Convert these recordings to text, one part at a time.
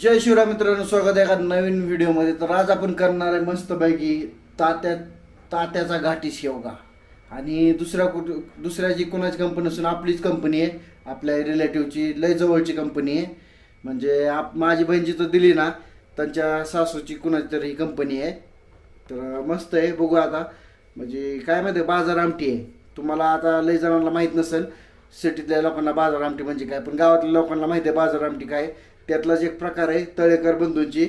जय शिवराय मित्रांनो स्वागत आहे एका नवीन व्हिडिओमध्ये. तर आज आपण करणार आहे मस्तपैकी तात्या तात्याचा घाटी शेवगा आणि दुसऱ्या कुठ दुसऱ्या जी कोणाची कंपनी असून आपलीच कंपनी आहे. आपल्या रिलेटिव्हची लय जवळची कंपनी आहे. म्हणजे आप माझी बहिणजी तर दिली ना त्यांच्या सासूची कुणाची तरी ही कंपनी आहे. तर मस्त आहे बघू आता. म्हणजे काय माहिती आहे, बाजार आमटी आहे. तुम्हाला आता लय जणांना माहीत नसेल सिटीतल्या लोकांना बाजार आमटी म्हणजे काय? पण गावातल्या लोकांना माहिती आहे बाजार आमटी काय त्यातलाच एक प्रकार आहे तळेकर बंधूंची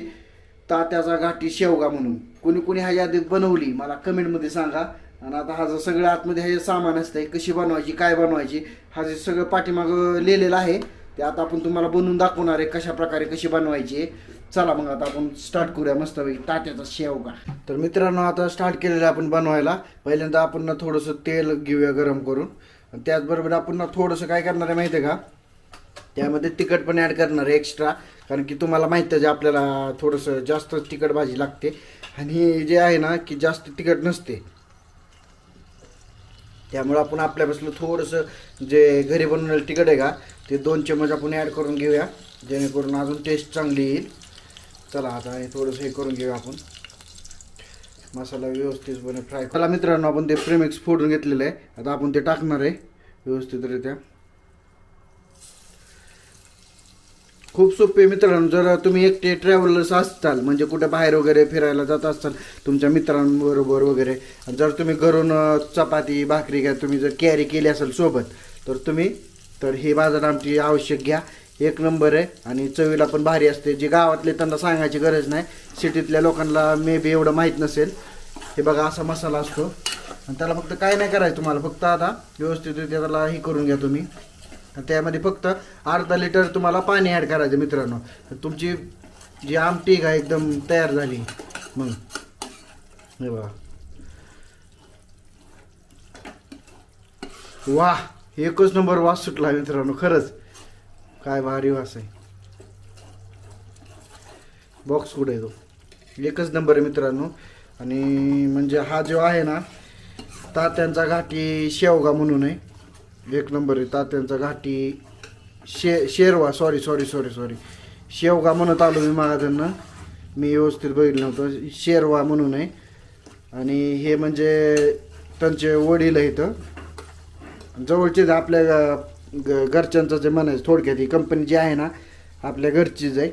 तात्याचा घाटी शेवगा म्हणून. कुणी कुणी ह्या यादीत बनवली मला कमेंटमध्ये सांगा. आणि आता हा जो सगळं आतमध्ये हे सामान असतंय कशी बनवायची काय बनवायची हा जे सगळं पाठीमागं लिहिलेलं आहे ते आता आपण तुम्हाला बनवून दाखवणार आहे कशा प्रकारे कशी बनवायची चला मग आता आपण स्टार्ट करूया मस्तपैकी तात्याचा शेवगा. तर मित्रांनो आता स्टार्ट केलेलं आहे आपण बनवायला. पहिल्यांदा आपण ना थोडंसं तेल घेऊया गरम करून. त्याचबरोबर आपण ना थोडंसं काय करणार आहे माहिती आहे का? त्यामध्ये तिखट पण ॲड करणार आहे एक्स्ट्रा कारण की तुम्हाला माहीत आहे जे आपल्याला थोडंसं जास्त तिखट भाजी लागते. आणि जे आहे ना की जास्त तिखट नसते. त्यामुळं आपण आपल्यापासून थोडंसं जे घरी बनवलेलं तिखट आहे का ते दोन चमच आपण ॲड करून घेऊया. जेणेकरून अजून टेस्ट चांगली येईल. चला आता हे थोडंसं हे करून घेऊया आपण. मसाला व्यवस्थितपणे फ्राय चला मित्रांनो आपण ते प्रेमिक्स फोडून घेतलेलं आहे. आता आपण ते टाकणार आहे. व्यवस्थितरित्या. खूप सोपे मित्रांनो. जर तुम्ही एकटे ट्रॅव्हलर्स असताल म्हणजे कुठे बाहेर वगैरे फिरायला जात असताल तुमच्या मित्रांबरोबर वगैरे जर तुम्ही घरून चपाती भाकरी घ्या तुम्ही जर कॅरी केली असेल सोबत तर तुम्ही तर ही बाजार आमची आवश्यक घ्या. एक नंबर आहे आणि चवीला पण भारी असते. जे गावातले त्यांना सांगायची गरज नाही. सिटीतल्या लोकांना मे बी एवढं माहीत नसेल. हे बघा असा मसाला असतो. आणि त्याला फक्त काय नाही करायचं तुम्हाला. फक्त आता व्यवस्थित त्याला हे करून घ्या तुम्ही. त्यामध्ये फक्त अर्धा लिटर तुम्हाला पाणी ॲड करायचं मित्रांनो. तर तुमची जी आमटी का एकदम तयार झाली. मग. हे बघा. वा एकच नंबर वास सुटला मित्रांनो खरंच. काय भारी वास आहे. बॉक्स कुठे आहे तो? एकच नंबर आहे मित्रांनो. आणि म्हणजे हा जो आहे ना तात्यांचा घाटी शेवगा म्हणून आहे. एक नंबर आहे तात्यांचा घाटी. शे शेरवा सॉरी सॉरी सॉरी सॉरी शेवगा म्हणत आलो मी मागा त्यांना मी व्यवस्थित बघितलं नव्हतं. शेरवा म्हणून आहे. आणि हे म्हणजे त्यांचे वडील आहेत. जवळचेच आपल्या ग- घरच्यांचं जे म्हणायचं थोडक्यात ही कंपनी जी आहे ना आपल्या घरचीच आहे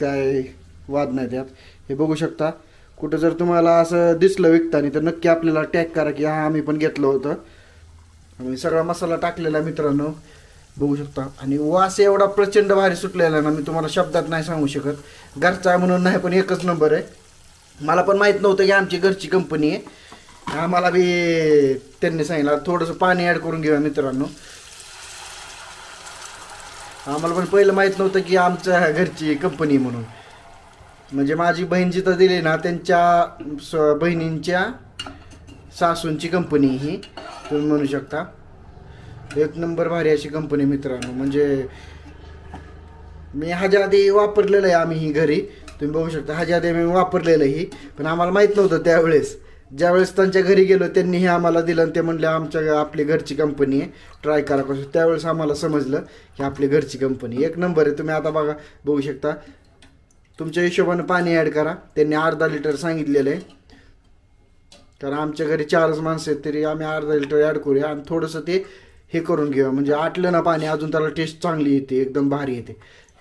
काय वाद नाही त्यात. हे बघू शकता. कुठं जर तुम्हाला असं दिसलं विकताना तर नक्की आपल्याला टॅग करा की हा आम्ही पण घेतलं होतं. आणि सगळा मसाला टाकलेला मित्रांनो. बघू शकता. आणि वास एवढा प्रचंड भारी सुटलेला आहे ना मी तुम्हाला शब्दात नाही सांगू शकत. घरचा आहे म्हणून नाही पण एकच नंबर आहे. मला पण माहीत नव्हतं की आमची घरची कंपनी आहे. आम्हाला बी त्यांनी सांगितलं थोडंसं पाणी ॲड करून घेऊया मित्रांनो. आम्हाला पण पहिलं माहीत नव्हतं की आमच्या घरची कंपनी म्हणून. म्हणजे माझी बहीण जिथं दिली ना त्यांच्या स- बहिणींच्या सासूंची कंपनी ही. तुम्ही म्हणू शकता. एक नंबर भारी अशी कंपनी मित्रांनो. म्हणजे मी ह्याच्या आधी वापरलेलं आहे आम्ही ही घरी. तुम्ही बघू शकता ह्याच्या आधी मी वापरलेलं ही. पण आम्हाला माहीत नव्हतं त्यावेळेस. ज्यावेळेस त्यांच्या घरी गेलो त्यांनी हे आम्हाला दिलं आणि ते म्हणले आमच्या आपली घरची कंपनी आहे. ट्राय करा. कसं त्यावेळेस आम्हाला समजलं की आपली घरची कंपनी एक नंबर आहे. तुम्ही आता बघा बघू शकता. तुमच्या हिशोबानं पाणी ॲड करा. त्यांनी अर्धा लिटर सांगितलेलं आहे. कारण आमच्या घरी चारच माणसं आहेत तरी आम्ही अर्धा लिटर ॲड करूया आणि थोडंसं ते हे करून घेऊया. म्हणजे आटलं ना पाणी अजून त्याला टेस्ट चांगली येते एकदम भारी येते.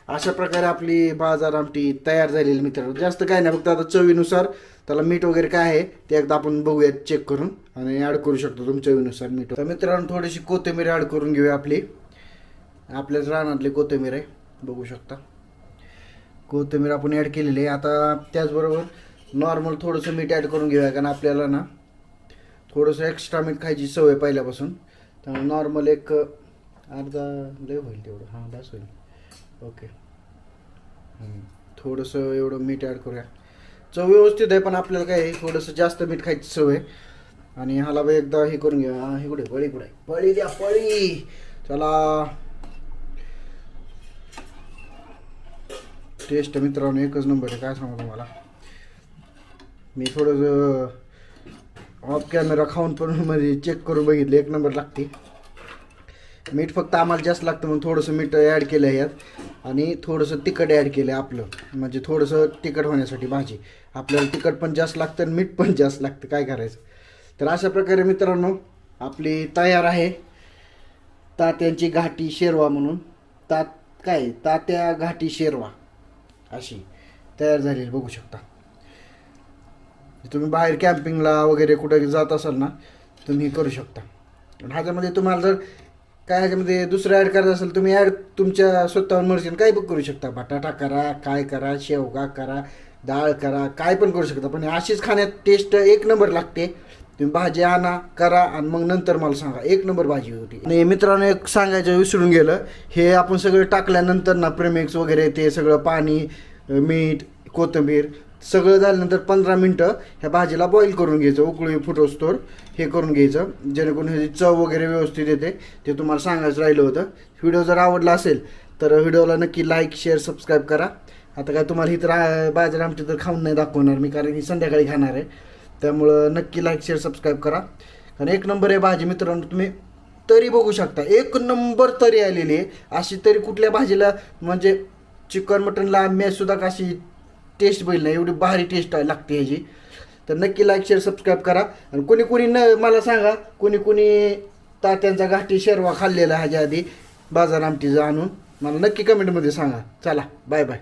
अशा प्रकारे आपली बाजार आमटी तयार झालेली मित्रांनो. जास्त काय नाही फक्त आता चवीनुसार त्याला मीठ वगैरे काय आहे ते एकदा आपण बघूयात चेक करून आणि ॲड करू शकतो तुमच्या चवीनुसार मीठ. तर मित्रांनो थोडीशी कोथिंबीर ॲड करून घेऊया आपली. आपल्याच रानातली कोथिंबीर आहे बघू शकता. कोथिंबीर आपण ॲड केलेली आहे. आता त्याचबरोबर नॉर्मल थोडंसं मीठ ॲड करून घेऊया कारण आपल्याला ना थोडंसं एक्स्ट्रा मीठ खायची सवय पहिल्यापासून. त्यामुळे नॉर्मल एक अर्धा लय होईल तेवढं. हां बस होईल. ओके थोडंसं एवढं मीठ ॲड करूया. चव व्यवस्थित आहे पण आपल्याला काय आहे, थोडंसं जास्त मीठ खायची सवय. आणि ह्याला बी एकदा हे करून घेऊया. हे कुठे पळी कुठे पळी द्या पळी! चला. टेस्ट मित्रांनो एकच नंबर आहे. काय सांगू तुम्हाला? मी थोडंसं ऑफ कॅमेरा खाऊन पण म्हणजे चेक करून बघितलं एक नंबर लागते. मीठ फक्त आम्हाला जास्त लागतं म्हणून थोडंसं मीठ ॲड केलं आहे यात. आणि थोडंसं तिखट ॲड केलं आहे आपलं. म्हणजे थोडंसं तिखट होण्यासाठी भाजी. आपल्याला तिखट पण जास्त लागतं आणि मीठ पण जास्त लागतं. काय करायचं? तर अशा प्रकारे मित्रांनो आपली तयार आहे. तात्यांची घाटी शेरवा म्हणून. तात काय? तात्या घाटी शेरवा. अशी. तयार झालेली बघू शकता. म्हणजे तुम्ही बाहेर कॅम्पिंगला वगैरे कुठे जात असाल ना तुम्ही करू शकता. आणि ह्याच्यामध्ये तुम्हाला जर काय ह्याच्यामध्ये दुसरं ॲड करायचं असेल तुम्ही ॲड तुमच्या स्वतःवर मर्जीने काही पण करू शकता. बटाटा करा काय करा शेवगा करा डाळ करा काय पण करू शकता. पण अशीच खाण्यात टेस्ट एक नंबर लागते. तुम्ही भाजी आणा करा आणि मग नंतर मला सांगा. एक नंबर भाजी होती. आणि मित्रांनो एक सांगायचं विसरून गेलं. हे आपण सगळं टाकल्यानंतर ना प्रेमिक्स वगैरे ते सगळं पाणी मीठ कोथिंबीर सगळं झाल्यानंतर पंधरा मिनटं ह्या भाजीला बॉईल करून घ्यायचं उकळी फुटोस्तोर हे करून घ्यायचं. जेणेकरून ह्याची चव वगैरे व्यवस्थित येते. ते तुम्हाला सांगायचं राहिलं होतं. व्हिडिओ जर आवडला असेल तर व्हिडिओला नक्की लाईक शेअर सबस्क्राईब करा. आता काय तुम्हाला ही तर बाजार आमची तर खाऊन नाही दाखवणार मी कारण ही संध्याकाळी खाणार आहे. त्यामुळं नक्की लाईक शेअर सबस्क्राईब करा. कारण एक नंबर आहे भाजी मित्रांनो तुम्ही तरी बघू शकता. एक नंबर तरी आलेली आहे. अशी तरी कुठल्या भाजीला म्हणजे चिकन मटनला मी सुद्धा कशी टेस्ट बघितली नाही एवढी भारी टेस्ट लागते ह्याची. तर नक्की लाईक शेअर सबस्क्राईब करा. आणि कोणी कोणी न मला सांगा कोणी कोणी तात्यांचा घाटी शेरवा खाल्लेला ह्याच्या आधी बाजार आमटीचा आणून मला नक्की कमेंटमध्ये सांगा. चला बाय बाय